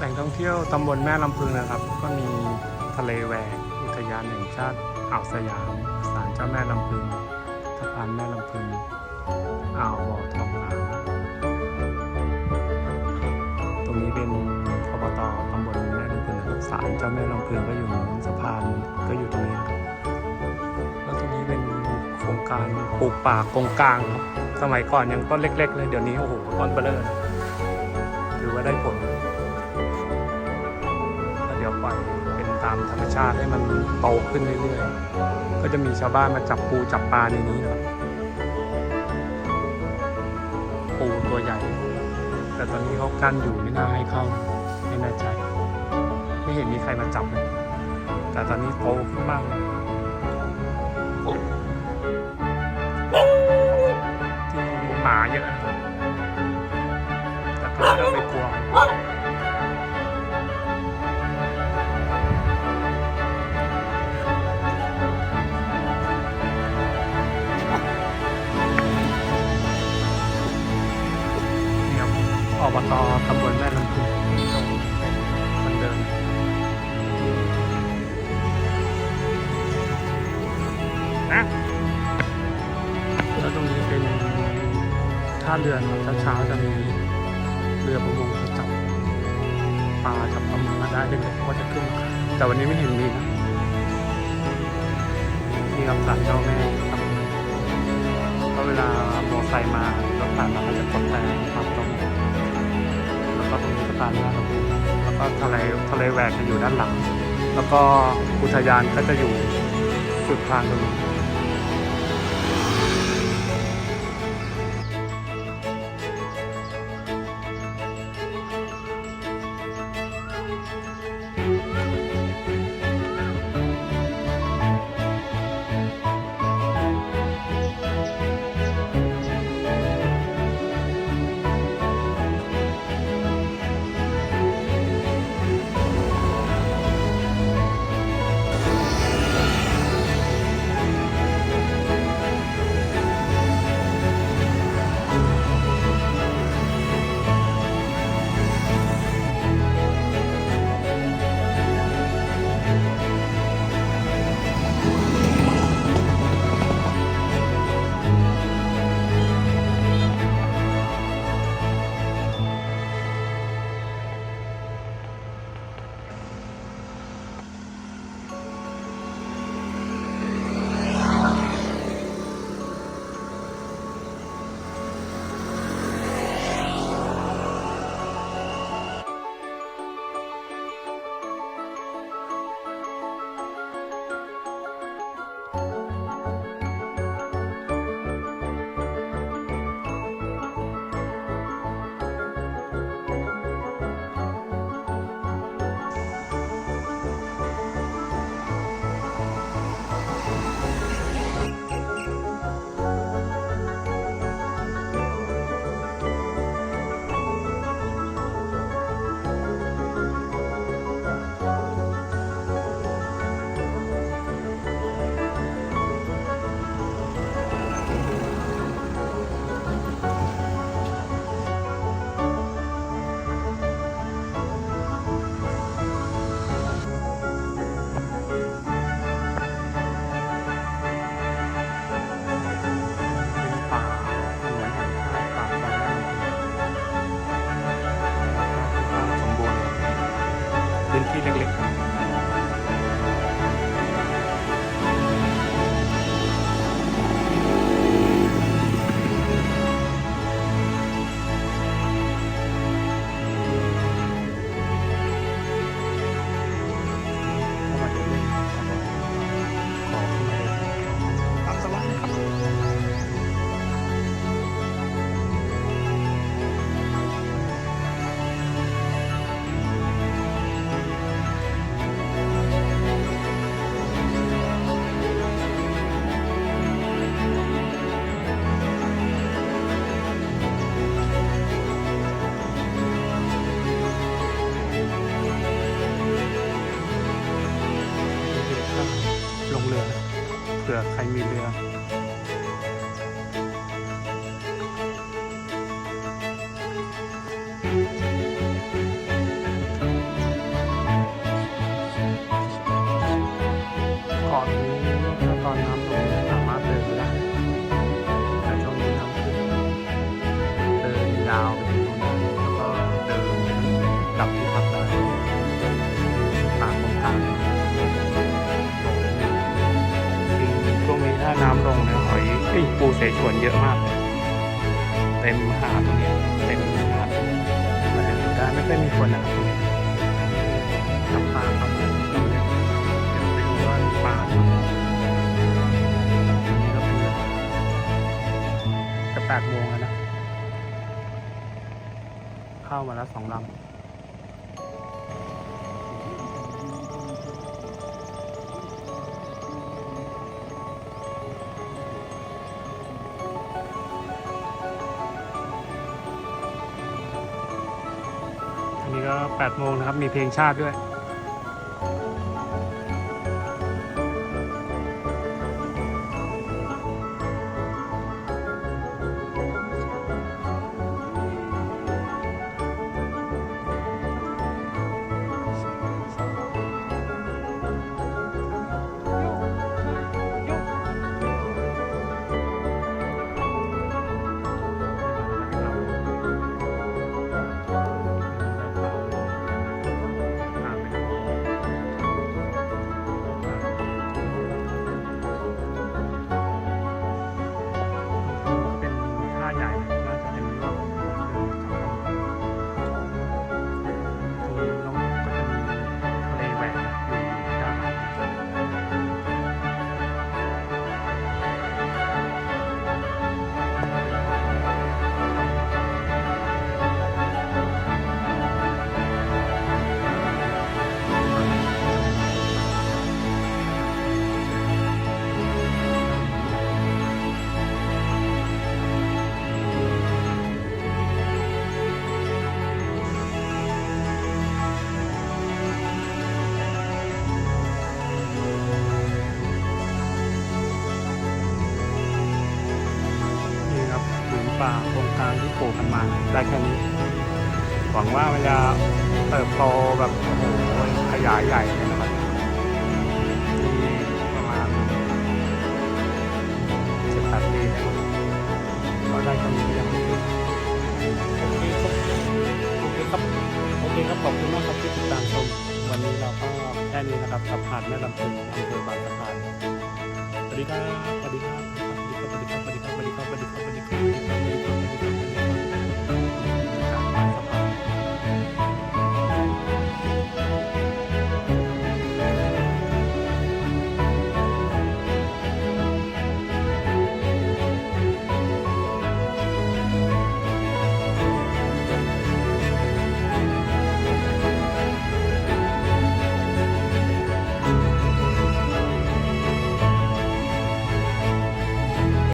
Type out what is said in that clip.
แหล่งท่องเที่ยวตำบลแม่ลำพึงนะครับ ก็มีทะเลแหวกอุทยานแห่งชาติอ่าวสยามศาลเจ้าแม่ลำพึงสะพานแม่ลำพึงอ่าวบ่อทองหลางตรงนี้เป็นอบตตำบลแม่ลำพึงนะครับศาลเจ้าแม่ลำพึงก็อยู่ตรงนู้นสะพานก็อยู่ตรงนี้ครับแล้วตรงนี้เป็นโครงการปลูกป่ากงกลางครับสมัยก่อนยังต้นเล็ก ๆ เลยเดี๋ยวนี้โอ้โหต้นเบลอเลยถือว่าได้ผล ปล่อยเป็นตามธรรมชาติให้มันโตขึ้นเรื่อยๆ ก็จะมีชาวบ้านมาจับปูจับปลาในนี้ครับ ปูตัวใหญ่ แต่ตอนนี้เขากั้นอยู่ไม่น่าให้เข้าไม่แน่ใจ ไม่เห็นมีใครมาจับเลยแต่ตอนนี้โตขึ้นมากเลยที่หมาเยอะนะครับแต่ก็ไม่ต้องไปกลัว อบตตำบลแม่ลำพูตรงมันเดินนะแล้วตรงนี้เป็นท่าเรือนะครับเช้าๆจะมีเรือประมงเขาจับปลาจับปลาหมึกมาได้เด็กๆก็จะขึ้นมาแต่วันนี้ไม่เห็นมีนะนี่ครับศาลเจ้าแม่ครับก็เวลามอไซค์มารถผ่านมาก็จะกดแต่ครับตรงานนะครับแล้วก็ทะเลทะเลแหวกจะอยู่ด้านหลัง แล้วก็อุทยานก็จะอยู่สุดทางตรงนี้ ยาวไปถึงตรงนี้แล้วก็เดินไปกลับที่พักได้ปากของกลางจริงช่วงนี้ถ้าน้ำลงเนี่ยหอยเอ้ยปูเสฉวนเยอะมากเลยเต็มหาดตรงนี้เต็มหาดมาถึงได้ไม่ค่อยมีคนนะครับ เข้ามาแล้วสองลำอันนี้ก็แปดโมงนะครับ มีเพลงชาติด้วย ป่าโครงการที่ปลูกกันมาได้แค่นี้ หวังว่ามันจะเติบโตแบบโอ้โหขยายใหญ่เลยนะครับนี่ประมาณสิบแปดปีนะครับก็ได้แค่นี้ก็ยังไม่ถึงโอเคครับโอเคครับโอเคครับขอบคุณมากครับที่ติดตามชมวันนี้เราก็แค่นี้นะครับกับหาดแม่ลำพึงอำเภอบางสะพานสวัสดีครับสวัสดีครับ